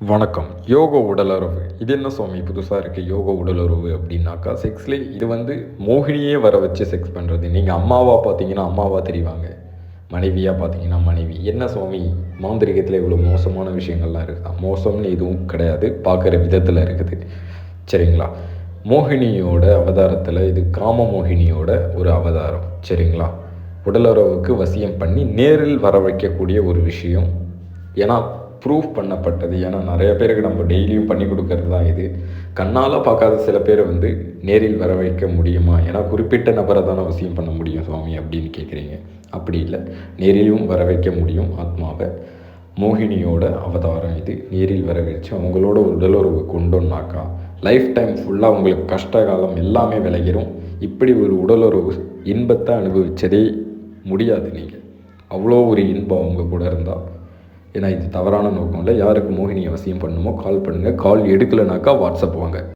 வணக்கம். யோக உடலுறவு. இது என்ன சுவாமி? புதுசாக இருக்குது யோக உடலுறவு அப்படின்னாக்கா செக்ஸ்லே இது வந்து மோகினியே வர வச்சு செக்ஸ் பண்ணுறது நீங்கள் அம்மாவாக பார்த்தீங்கன்னா அம்மாவாக தெரிவாங்க. மனைவியாக பார்த்தீங்கன்னா மனைவி. என்ன சுவாமி? மாந்திரிகத்தில் இவ்வளோ மோசமான விஷயங்கள்லாம் இருக்குதா? மோசம்னு எதுவும் கிடையாது. பார்க்குற விதத்தில் இருக்குது. சரிங்களா? மோகினியோட அவதாரத்தில் இது காம மோகினியோட ஒரு அவதாரம். சரிங்களா? உடலுறவுக்கு வசியம் பண்ணி நேரில் வர வைக்கக்கூடிய ஒரு விஷயம். ஏன்னா ப்ரூஃப் பண்ணப்பட்டது. ஏன்னா நிறைய பேருக்கு நம்ம டெய்லியும் பண்ணி கொடுக்கறது தான் இது. கண்ணால் பார்க்காத சில பேரை வந்து நேரில் வர வைக்க முடியுமா? ஏன்னா குறிப்பிட்ட நபரை தானே அவசியம் பண்ண முடியும் சுவாமி அப்படின்னு கேட்குறீங்க. அப்படி இல்லை. நேரிலும் வர வைக்க முடியும் ஆத்மாவை. மோகினியோட அவதாரம் இது. நேரில் வர வச்சு அவங்களோட உடலுறவு கொண்டோன்னாக்கா லைஃப் டைம் ஃபுல்லாக உங்களுக்கு கஷ்ட காலம் எல்லாமே விளைகிறோம் இப்படி ஒரு உடலுறவு இன்பத்தை அனுபவிச்சதே முடியாது நீங்கள் அவ்வளோ ஒரு இன்பம் அவங்க கூட இருந்தால் ஏன்னா இது தவறான நோக்கம் இல்லை. யாருக்கு மோகினி அவசியம் பண்ணுமோ கால் பண்ணுங்கள் கால் எடுக்கலைனாக்கா வாட்ஸ்அப் வாங்க.